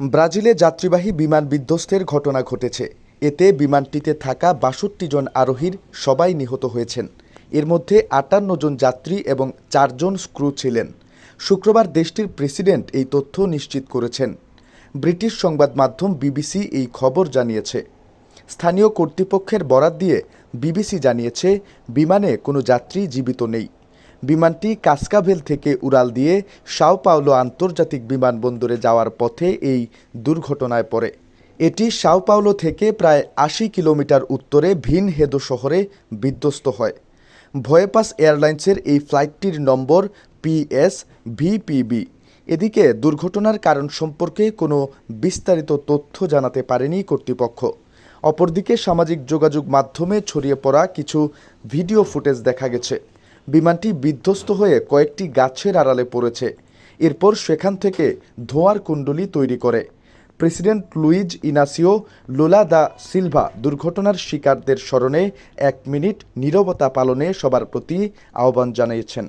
ব্রাজিলে যাত্রীবাহী বিমান বিধ্বস্তের ঘটনা ঘটেছে। এতে বিমানটিতে থাকা বাষট্টি জন আরোহীর সবাই নিহত হয়েছেন। এর মধ্যে আটান্ন জন যাত্রী এবং চারজন স্ক্রু ছিলেন। শুক্রবার দেশটির প্রেসিডেন্ট এই তথ্য নিশ্চিত করেছেন। ব্রিটিশ সংবাদ মাধ্যম বিবিসি এই খবর জানিয়েছে। স্থানীয় কর্তৃপক্ষের বরাত দিয়ে বিবিসি জানিয়েছে, বিমানে কোনো যাত্রী জীবিত নেই। বিমানটি কাসকাভেল থেকে উড়াল দিয়ে সাও পাওলো আন্তর্জাতিক বিমানবন্দরে যাওয়ার পথে এই দুর্ঘটনায় পড়ে। এটি সাও পাওলো থেকে প্রায় আশি কিলোমিটার উত্তরে ভিন হেদো শহরে বিধ্বস্ত হয়। ভয়েপাস এয়ারলাইন্সের এই ফ্লাইটটির নম্বর পিএস ভিপিবি। এদিকে দুর্ঘটনার কারণ সম্পর্কে কোনো বিস্তারিত তথ্য জানাতে পারেনি কর্তৃপক্ষ। অপরদিকে সামাজিক যোগাযোগ মাধ্যমে ছড়িয়ে পড়া কিছু ভিডিও ফুটেজ দেখা গেছে। বিমানটি বিধ্বস্ত হয়ে কয়েকটি গাছের আড়ালে পড়েছে। এরপর সেখান থেকে ধোঁয়ার কুণ্ডলি তৈরি করে। প্রেসিডেন্ট লুইজ ইনাসিও লোলা দা সিলভা দুর্ঘটনার শিকারদের স্মরণে এক মিনিট নীরবতা পালনে সবার প্রতি আহ্বান জানিয়েছেন।